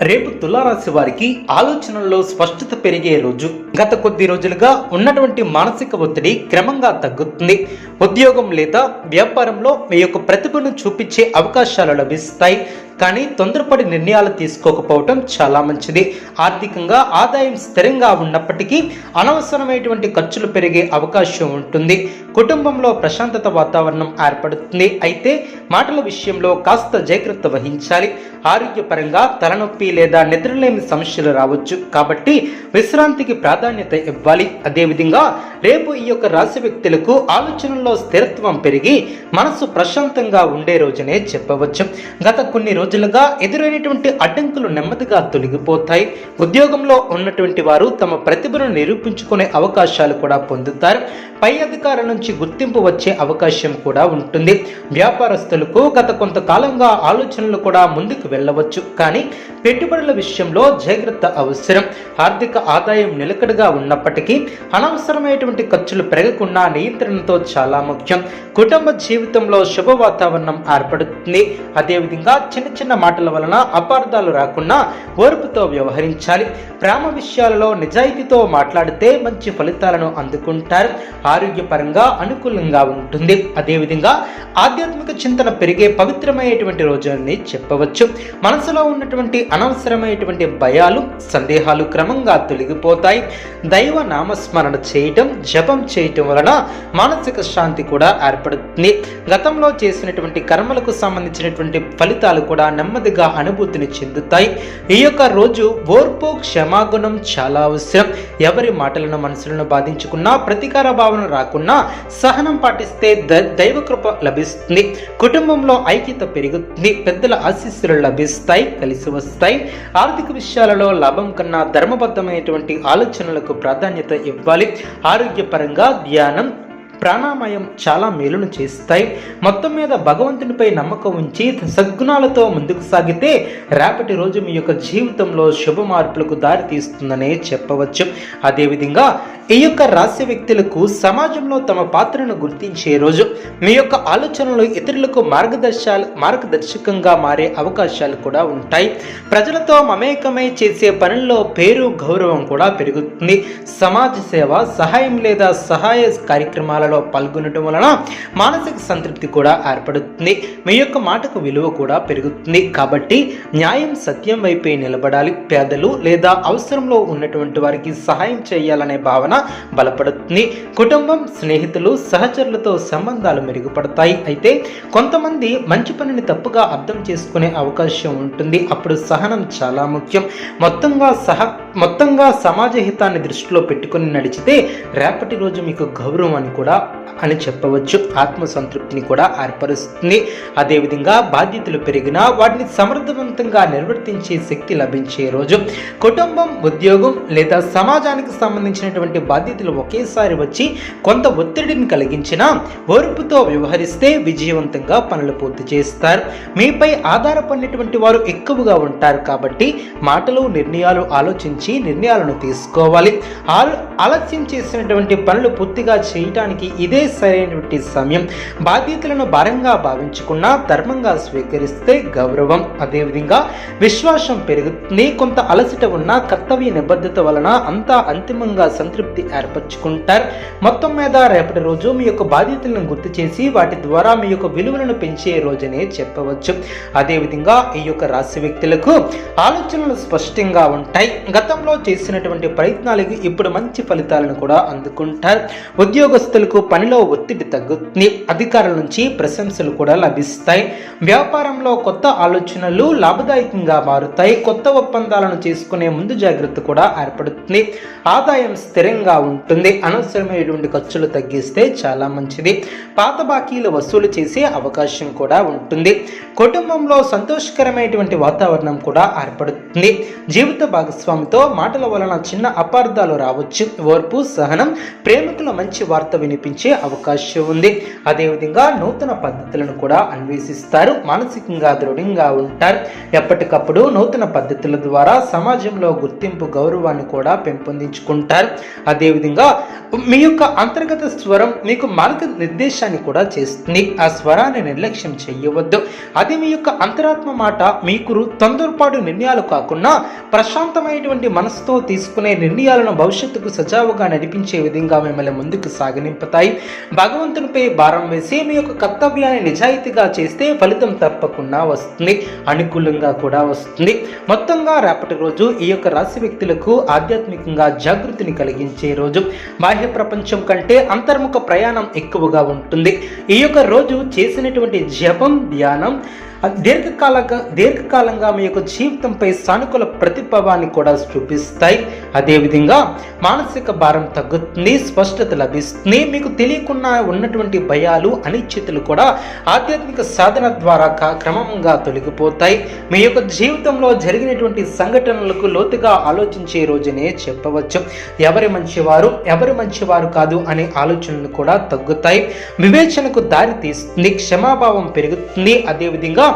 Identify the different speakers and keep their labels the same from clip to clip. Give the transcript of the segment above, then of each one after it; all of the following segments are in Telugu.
Speaker 1: రేపు తులారాశి వారికి ఆలోచనల్లో స్పష్టత పెరిగే రోజు. గత కొద్ది రోజులుగా ఉన్నటువంటి మానసిక ఒత్తిడి క్రమంగా తగ్గుతుంది. ఉద్యోగం లేదా వ్యాపారంలో మీ యొక్క ప్రతిభను చూపించే అవకాశాలు లభిస్తాయి. కానీ తొందరపడి నిర్ణయాలు తీసుకోకపోవటం చాలా మంచిది. ఆర్థికంగా ఆదాయం స్థిరంగా ఉన్నప్పటికీ అనవసరమైనటువంటి ఖర్చులు పెరిగే అవకాశం ఉంటుంది. కుటుంబంలో ప్రశాంతత వాతావరణం ఏర్పడుతుంది. అయితే మాటల విషయంలో కాస్త జాగ్రత్త వహించాలి. ఆరోగ్యపరంగా తలనొప్పి లేదా నిద్రలేమి సమస్యలు రావచ్చు. కాబట్టి విశ్రాంతికి ప్రాధాన్యత ఇవ్వాలి. అదేవిధంగా రేపు ఈ యొక్క రాశి వ్యక్తులకు ఆలోచనల్లో స్థిరత్వం పెరిగి మనసు ప్రశాంతంగా ఉండే రోజునే చెప్పవచ్చు. గత కొన్ని రోజులు రోజులుగా ఎదురైనటువంటి అడ్డంకులు నెమ్మదిగా తొలగిపోతాయి. ఉద్యోగంలో ఉన్నటువంటి వారు తమ ప్రతిభను నిరూపించుకునే అవకాశాలు కూడా పొందుతారు. పై అధికారుల నుంచి గుర్తింపు వచ్చే అవకాశం కూడా ఉంటుంది. వ్యాపారస్తులకు గత కొంతకాలంగా ఆలోచనలు కూడా ముందుకు వెళ్ళవచ్చు. కానీ పెట్టుబడుల విషయంలో జాగ్రత్త అవసరం. ఆర్థిక ఆదాయం నిలకడగా ఉన్నప్పటికీ అనవసరమైనటువంటి ఖర్చులు పెరగకుండా నియంత్రణతో చాలా ముఖ్యం. కుటుంబ జీవితంలో శుభ వాతావరణం ఏర్పడుతుంది. అదేవిధంగా చిన్న చిన్న మాటల వలన అపార్థాలు రాకుండా ఓర్పుతో వ్యవహరించాలి. ప్రేమ విషయాలలో నిజాయితీతో మాట్లాడితే మంచి ఫలితాలను అందుకుంటారు. ఆరోగ్యపరంగా అనుకూలంగా ఉంటుంది. అదేవిధంగా ఆధ్యాత్మిక చింతన పెరిగే పవిత్రమైనటువంటి రోజు అని చెప్పవచ్చు. మనసులో ఉన్నటువంటి అనవసరమైనటువంటి భయాలు సందేహాలు క్రమంగా తొలగిపోతాయి. దైవ నామస్మరణ చేయటం జపం చేయటం వలన మానసిక శాంతి కూడా ఏర్పడుతుంది. గతంలో చేసినటువంటి కర్మలకు సంబంధించినటువంటి ఫలితాలు కూడా నెమ్మదిగా అనుభూతిని చెందుతాయి. ఈ యొక్క రోజు ఓర్పు క్షమాగుణం చాలా అవసరం. ఎవరి మాటలను మనసులను బాధించుకున్నా ప్రతీకార భావన రాకున్నా సహనం పాటిస్తే ద- దైవకృప లభిస్తుంది. కుటుంబంలో ఐక్యత పెరుగుతుంది. పెద్దల ఆశీస్సులు లభిస్తాయి కలిసి వస్తాయి. ఆర్థిక విషయాలలో లాభం కన్నా ధర్మబద్ధమైనటువంటి ఆలోచనలకు ప్రాధాన్యత ఇవ్వాలి. ఆరోగ్యపరంగా ధ్యానం ప్రాణామయం చాలా మేలును చేస్తాయి. మొత్తం మీద భగవంతునిపై నమ్మకం ఉంచి సద్గుణాలతో ముందుకు సాగితే రేపటి రోజు మీ యొక్క జీవితంలో శుభ మార్పులకు దారి తీస్తుందనే చెప్పవచ్చు. అదేవిధంగా ఈ యొక్క రాశి వ్యక్తులకు సమాజంలో తమ పాత్రను గుర్తించే రోజు. మీ యొక్క ఆలోచనలు ఇతరులకు మార్గదర్శాలు మార్గదర్శకంగా మారే అవకాశాలు కూడా ఉంటాయి. ప్రజలతో మమేకమై చేసే పనుల్లో పేరు గౌరవం కూడా పెరుగుతుంది. సమాజ సేవ సహాయం లేదా సహాయ కార్యక్రమాలలో పాల్గొనడం వలన మానసిక సంతృప్తి కూడా ఏర్పడుతుంది. మీ యొక్క మాటకు విలువ కూడా పెరుగుతుంది. కాబట్టి న్యాయం సత్యం వైపే నిలబడాలి. పేదలు లేదా అవసరంలో ఉన్నటువంటి వారికి సహాయం చేయాలనే భావన బలపడుతుంది. కుటుంబం స్నేహితులు సహచరులతో సంబంధాలు మెరుగుపడతాయి. అయితే కొంతమంది మంచి పనిని తప్పుగా అర్థం చేసుకునే అవకాశం ఉంటుంది. అప్పుడు సహనం చాలా ముఖ్యం. మొత్తంగా సహ మొత్తంగా సమాజ హితాన్ని దృష్టిలో పెట్టుకుని నడిచితే రేపటి రోజు మీకు గౌరవం అని కూడా అని చెప్పవచ్చు. ఆత్మ సంతృప్తిని కూడా ఏర్పరుస్తుంది. అదేవిధంగా బాధ్యతలు పెరిగినా వాటిని సమర్థవంతంగా నిర్వర్తించే శక్తి లభించే రోజు. కుటుంబం ఉద్యోగం లేదా సమాజానికి సంబంధించినటువంటి బాధ్యతలు ఒకేసారి వచ్చి కొంత ఒత్తిడిని కలిగించినా ఓర్పుతో వ్యవహరిస్తే విజయవంతంగా పనులు పూర్తి చేస్తారు. మీపై ఆధారపడినటువంటి వారు ఎక్కువగా ఉంటారు కాబట్టి మాటలు నిర్ణయాలు ఆలోచించి నిర్ణయాలను తీసుకోవాలి. ఆల- ఆలస్యం చేసినటువంటి పనులు పూర్తిగా చేయటానికి ఇదే సరైనటువంటి సమయం. బాధ్యతలను భారంగా భావించకుండా ధర్మంగా స్వీకరిస్తే గౌరవం. అదేవిధంగా విశ్వాసం పెరుగుతుంది. కొంత అలసట ఉన్న కర్తవ్య నిబద్ధత వలన అంతా అంతిమంగా సంతృప్తి ఏర్పరచుకుంటారు. మొత్తం మీద రేపటి రోజు మీ యొక్క బాధ్యతలను గుర్తు చేసి వాటి ద్వారా మీ యొక్క విలువలను పెంచే రోజనే చెప్పవచ్చు. అదేవిధంగా ఈ యొక్క రాశి వ్యక్తులకు ఆలోచనలు స్పష్టంగా ఉంటాయి. గతంలో చేసినటువంటి ప్రయత్నాలకు ఇప్పుడు మంచి ఫలితాలను కూడా అందుకుంటారు. ఉద్యోగస్తులకు పనిలో ఒత్తిడి తగ్గుతుంది. అధికారుల నుంచి ప్రశంసలు కూడా లభిస్తాయి. వ్యాపారంలో కొత్త ఆలోచనలు లాభదాయకంగా మారుతాయి. కొత్త ఒప్పందాలను చేసుకునే ముందు జాగ్రత్త కూడా ఏర్పడుతుంది. ఆదాయం స్థిరంగా ఉంటుంది. అనవసరమైనటువంటి ఖర్చులు తగ్గిస్తే చాలా మంచిది. పాత బాకీలు వసూలు చేసే అవకాశం కూడా ఉంటుంది. కుటుంబంలో సంతోషకరమైనటువంటి వాతావరణం కూడా ఏర్పడుతుంది. జీవిత భాగస్వామితో మాటల వలన చిన్న అపార్థాలు రావచ్చు. ఓర్పు సహనం ప్రేమికుల మంచి వార్త వినిపించే అవకాశం ఉంది. అదేవిధంగా నూతన పద్ధతులను కూడా అన్వేషిస్తారు. మానసికంగా దృఢంగా ఉంటారు. ఎప్పటికప్పుడు నూతన పద్ధతుల ద్వారా సమాజంలో గుర్తింపు గౌరవాన్ని కూడా పెంపొందించుకుంటారు. అదేవిధంగా మీ యొక్క అంతర్గత స్వరం మీకు మార్గ నిర్దేశాన్ని కూడా చేస్తుంది. ఆ స్వరాన్ని నిర్లక్ష్యం చేయవద్దు. అది మీ యొక్క అంతరాత్మ మాట మీకు తొందరపాటు నిర్ణయాలు కాకుండా ప్రశాంతమైనటువంటి మనసుతో తీసుకునే నిర్ణయాలను భవిష్యత్తుకు సజావుగా నడిపించే విధంగా మిమ్మల్ని ముందుకు సాగనింపుతాయి. భగవంతునిపై భారం వేసి మీ యొక్క కర్తవ్యాన్ని నిజాయితీగా చేస్తే ఫలితం తప్పకుండా వస్తుంది. అనుకూలంగా కూడా వస్తుంది. మొత్తంగా రేపటి రోజు ఈ యొక్క రాశి వ్యక్తులకు ఆధ్యాత్మికంగా జాగృతిని కలిగించే రోజు బాహ్య ప్రపంచం కంటే అంతర్ముఖ ప్రయాణం ఎక్కువగా ఉంటుంది. ఈ యొక్క రోజు చేసినటువంటి జపం ధ్యానం దీర్ఘకాలంగా దీర్ఘకాలంగా మీ యొక్క జీవితంపై సానుకూల ప్రతిభావాన్ని కూడా చూపిస్తాయి. అదేవిధంగా మానసిక భారం తగ్గుతుంది స్పష్టత లభిస్తుంది మీకు తెలియకుండా ఉన్నటువంటి భయాలు అనిశ్చితులు కూడా ఆధ్యాత్మిక సాధన ద్వారా క్రమంగా తొలగిపోతాయి. మీ యొక్క జీవితంలో జరిగినటువంటి సంఘటనలకు లోతుగా ఆలోచించే రోజునే చెప్పవచ్చు. ఎవరి మంచివారు ఎవరి మంచివారు కాదు అనే ఆలోచనలు కూడా తగ్గుతాయి. వివేచనకు దారి తీస్తుంది క్షమాభావం పెరుగుతుంది. అదేవిధంగా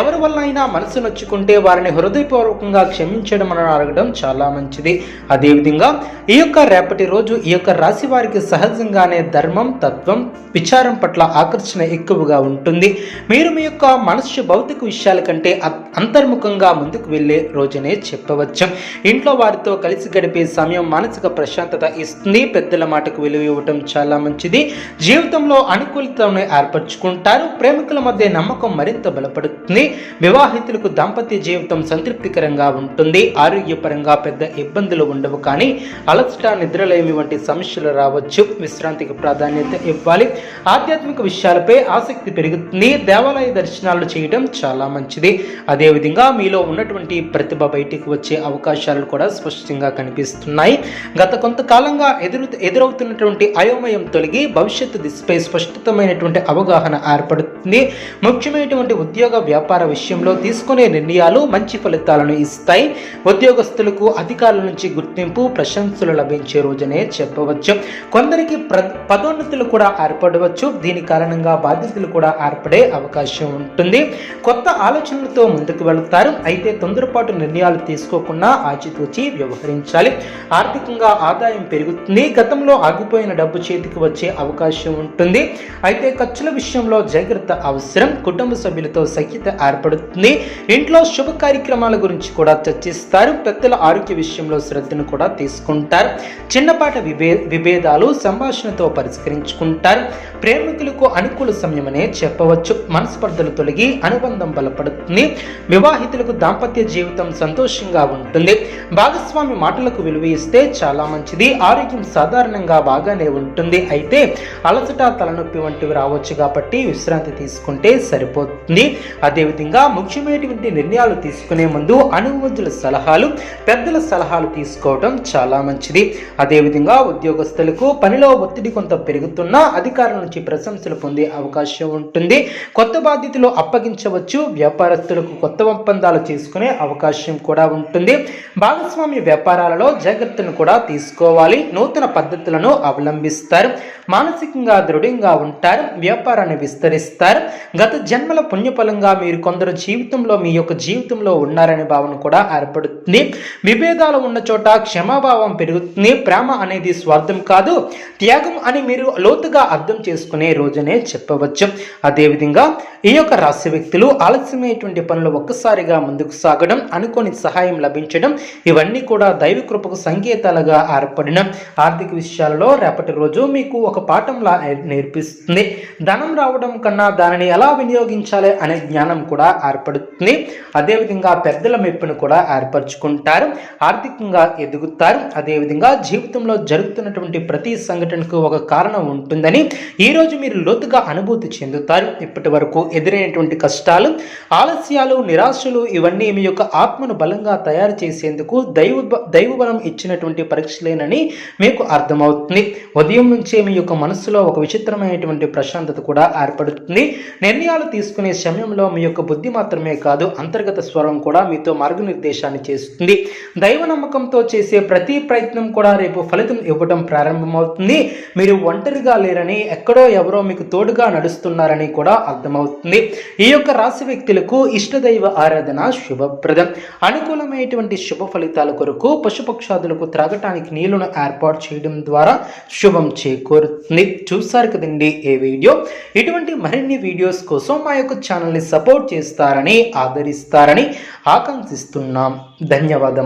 Speaker 1: ఎవరి వల్ల అయినా మనసు నొచ్చుకుంటే వారిని హృదయపూర్వకంగా క్షమ క్షమించడం అని అడగడం చాలా మంచిది. అదేవిధంగా ఈ యొక్క రేపటి రోజు ఈ యొక్క రాశి వారికి సహజంగానే ధర్మం తత్వం విచారం పట్ల ఆకర్షణ ఎక్కువగా ఉంటుంది. మీరు మీ యొక్క మనస్సు భౌతిక విషయాల కంటే అంతర్ముఖంగా ముందుకు వెళ్ళే రోజునే చెప్పవచ్చు. ఇంట్లో వారితో కలిసి గడిపే సమయం మానసిక ప్రశాంతత ఇస్తుంది. పెద్దల మాటకు విలువ ఇవ్వటం చాలా మంచిది. జీవితంలో అనుకూలతను ఏర్పరచుకుంటారు. ప్రేమికుల మధ్య నమ్మకం మరింత బలపడుతుంది. వివాహితులకు దాంపత్య జీవితం సంతృప్తికరంగా ఉంటుంది ఉంటుంది. ఆరోగ్యపరంగా పెద్ద ఇబ్బందులు ఉండవు కానీ అలసట నిద్రలేమి వంటి సమస్యలు రావచ్చు. విశ్రాంతికి ప్రాధాన్యత ఇవ్వాలి. ఆధ్యాత్మిక విషయాలపై ఆసక్తి పెరుగుతుంది. దేవాలయ దర్శనాలు చేయడం చాలా మంచిది. అదేవిధంగా మీలో ఉన్నటువంటి ప్రతిభ బయటికి వచ్చే అవకాశాలు కూడా స్పష్టంగా కనిపిస్తున్నాయి. గత కొంతకాలంగా ఎదురు ఎదురవుతున్నటువంటి అయోమయం తొలగి భవిష్యత్తు దిశపై స్పష్టతమైనటువంటి అవగాహన ఏర్పడుతుంది. ముఖ్యమైనటువంటి ఉద్యోగ వ్యాపార విషయంలో తీసుకునే నిర్ణయాలు మంచి ఫలితాలను ఇస్తాయి. ఉద్యోగస్తులకు అధికారుల నుంచి గుర్తింపు ప్రశంసలు లభించే రోజునే చెప్పవచ్చు. కొందరికి ప్ర పదోన్నతులు కూడా ఏర్పడవచ్చు. దీని కారణంగా బాధ్యతలు కూడా ఏర్పడే అవకాశం ఉంటుంది. కొత్త ఆలోచనలతో ముందుకు వెళుతారు. అయితే తొందరపాటు నిర్ణయాలు తీసుకోకుండా ఆచితూచి వ్యవహరించాలి. ఆర్థికంగా ఆదాయం పెరుగుతుంది. గతంలో ఆగిపోయిన డబ్బు చేతికి వచ్చే అవకాశం ఉంటుంది. అయితే ఖర్చుల విషయంలో జాగ్రత్త అవసరం. కుటుంబ సభ్యులతో సఖ్యత ఏర్పడుతుంది. ఇంట్లో శుభ కార్యక్రమాల గురించి కూడా చర్చిస్తారు పెద్దల ఆరోగ్య విషయంలో శ్రద్ధను కూడా తీసుకుంటారు. చిన్నపాటి విభే విభేదాలు సంభాషణతో పరిష్కరించుకుంటారు. ప్రేమికులకు అనుకూల సమయమనే చెప్పవచ్చు. మనస్పర్ధలు తొలగి అనుబంధం బలపడుతుంది. వివాహితులకు దాంపత్య జీవితం సంతోషంగా ఉంటుంది. భాగస్వామి మాటలకు విలువ ఇస్తే చాలా మంచిది. ఆరోగ్యం సాధారణంగా బాగానే ఉంటుంది. అయితే అలసట తలనొప్పి వంటివి రావచ్చు కాబట్టి విశ్రాంతి తీసుకుంటే సరిపోతుంది. అదేవిధంగా ముఖ్యమైనటువంటి నిర్ణయాలు తీసుకునే ముందు అనుభవజ్ఞుల సలహాలు పెద్దల సలహాలు తీసుకోవడం చాలా మంచిది. అదేవిధంగా ఉద్యోగస్తులకు పనిలో ఒత్తిడి కొంత పెరుగుతున్నా అధికారుల నుంచి ప్రశంసలు పొందే అవకాశం ఉంటుంది. కొత్త బాధ్యతలు అప్పగించవచ్చు. వ్యాపారస్తులకు కొత్త ఒప్పందాలు చేసుకునే అవకాశం కూడా ఉంటుంది. భాగస్వామ్య వ్యాపారాలలో జాగ్రత్తను కూడా తీసుకోవాలి. నూతన పద్ధతులను అవలంబిస్తారు. మానసికంగా దృఢంగా ఉంటారు. వ్యాపారాన్ని విస్తరిస్తారు. గత జన్మల పుణ్యఫలంగా మీరు కొందరు జీవితంలో మీ యొక్క జీవితంలో ఉన్నారనే భావన కూడా ఏర్పడుతుంది విభేదాలు ఉన్న చోట క్షమాభావం పెరుగుతుంది. ప్రేమ అనేది స్వార్థం కాదు. త్యాగం అని మీరు లోతుగా అర్థం చేసుకునే రోజునే చెప్పవచ్చు. అదేవిధంగా ఈ యొక్క రాశి వ్యక్తులు ఆలస్యమైనటువంటి పనులు ఒక్కసారిగా ముందుకు సాగడం అనుకోని సహాయం లభించడం ఇవన్నీ కూడా దైవ కృపకు సంకేతాలుగా ఏర్పడిన ఆర్థిక విషయాలలో రేపటి రోజు మీకు ఒక పాఠంలా నేర్పిస్తుంది. ధనం రావడం కన్నా దానిని ఎలా వినియోగించాలి అనే జ్ఞానం కూడా ఏర్పడుతుంది. అదేవిధంగా పెద్దల మెప్పును కూడా ఏర్పరచుకుంటారు ఆర్థికంగా ఎదుగుతారు. అదేవిధంగా జీవితంలో జరుగుతున్నటువంటి ప్రతి సంఘటనకు ఒక కారణం ఉంటుందని ఈరోజు మీరు లోతుగా అనుభూతి చెందుతారు. ఇప్పటి వరకు ఎదురైనటువంటి కష్టాలు ఆలస్యాలు నిరాశలు ఇవన్నీ మీ యొక్క ఆత్మను బలంగా తయారు చేసేందుకు దైవ దైవబలం ఇచ్చినటువంటి పరీక్షలేనని మీకు అర్థమవుతుంది. ఉదయం నుంచే మీ యొక్క మనస్సులో ఒక విచిత్రమైనటువంటి ప్రశాంతత కూడా ఏర్పడుతుంది. నిర్ణయాలు తీసుకునే సమయంలో మీ యొక్క బుద్ధి మాత్రమే కాదు అంతర్గత స్వరం కూడా మీతో మార్గనిర్దేశం మార్గనిర్దేశాన్ని చేస్తుంది. దైవ నమ్మకంతో చేసే ప్రతి ప్రయత్నం కూడా రేపు ఫలితం ఇవ్వడం ప్రారంభమవుతుంది. మీరు ఒంటరిగా లేరని ఎక్కడో ఎవరో మీకు తోడుగా నడుస్తున్నారని కూడా అర్థమవుతుంది. ఈ యొక్క రాశి వ్యక్తులకు ఇష్టదైవ ఆరాధన శుభప్రదం. అనుకూలమైనటువంటి శుభ ఫలితాల కొరకు పశుపక్షాదులకు త్రాగటానికి నీళ్ళను ఏర్పాటు చేయడం ద్వారా శుభం చేకూరుతుంది. చూసారు కదండి ఏ వీడియో? ఇటువంటి మరిన్ని వీడియోస్ కోసం మా యొక్క ఛానల్ని సపోర్ట్ చేస్తారని ఆదరిస్తారని ఆకాంక్షిస్తున్నాం ధన్యవాదం